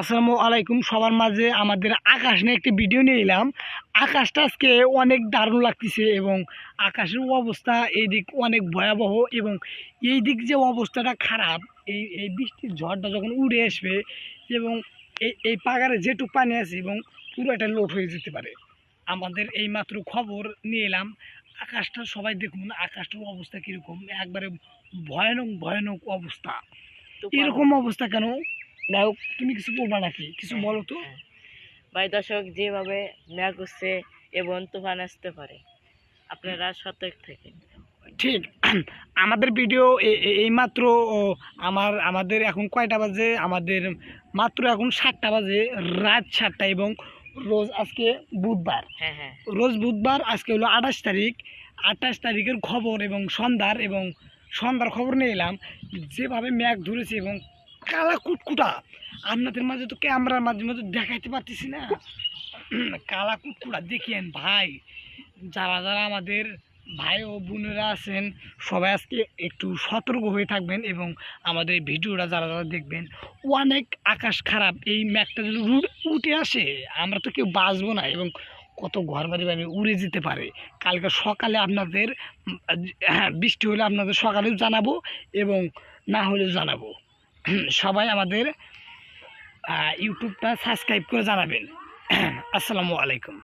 আসসালামু আলাইকুম। সবার মাঝে আমাদের আকাশ নিয়ে একটি ভিডিও নিয়ে এলাম। আকাশটা আজকে অনেক দারুণ লাগতেছে এবং আকাশের অবস্থা এই দিক অনেক ভয়াবহ এবং এই দিক যে অবস্থাটা খারাপ এই এই বৃষ্টির ঝড়টা যখন উড়ে আসবে এবং এই এই পাগারে যেটুক পানি আছে এবং পুরো একটা লোড হয়ে যেতে পারে। আমাদের এই মাত্র খবর নিয়ে এলাম। আকাশটা সবাই দেখুন আকাশটার অবস্থা কীরকম? একবারে ভয়ানক ভয়ানক অবস্থা। এরকম অবস্থা কেন? হোক, তুমি কিছু বলবা নাকি? কিছু বলো তো। হ্যাঁ। ভাই দর্শক যেভাবে মেঘ উঠছে এবং তুফান আসতে পারে। আপনারা সতর্ক থাকেন। ঠিক। আমাদের ভিডিও এই মাত্র আমার আমাদের এখন কয়টা বাজে? আমাদের মাত্র এখন সাতটা বাজে রাত সাতটা এবং রোজ আজকে বুধবার। হ্যাঁ হ্যাঁ। রোজ বুধবার আজকে হলো আঠাশ তারিখ। আঠাশ তারিখের খবর এবং সন্ধ্যার এবং সন্ধ্যার খবর নিয়ে এলাম। যেভাবে মেঘ ধরেছে এবং কালা কুটকুটা। আপনাদের মাঝে তো ক্যামেরার মাঝে মাঝে দেখাইতে পারতেছি না। কালা কুটকুটা, দেখেন ভাই, যারা যারা আমাদের ভাই ও বোনেরা আছেন, সবাই আজকে একটু সতর্ক হয়ে থাকবেন এবং আমাদের ভিডিওটা যারা যারা দেখবেন, অনেক আকাশ খারাপ। এই ম্যাগটা যদি উঠে আসে, আমরা তো কেউ বাঁচবো না এবং কত ঘর বাড়ি বাড়ি উড়ে যেতে পারে। কালকে সকালে আপনাদের হ্যাঁ বৃষ্টি হলে আপনাদের সকালেও জানাব এবং না হলেও জানাব। সবাই আমাদের ইউটিউবটা সাবস্ক্রাইব করে জানাবেন। আসসালামু আলাইকুম।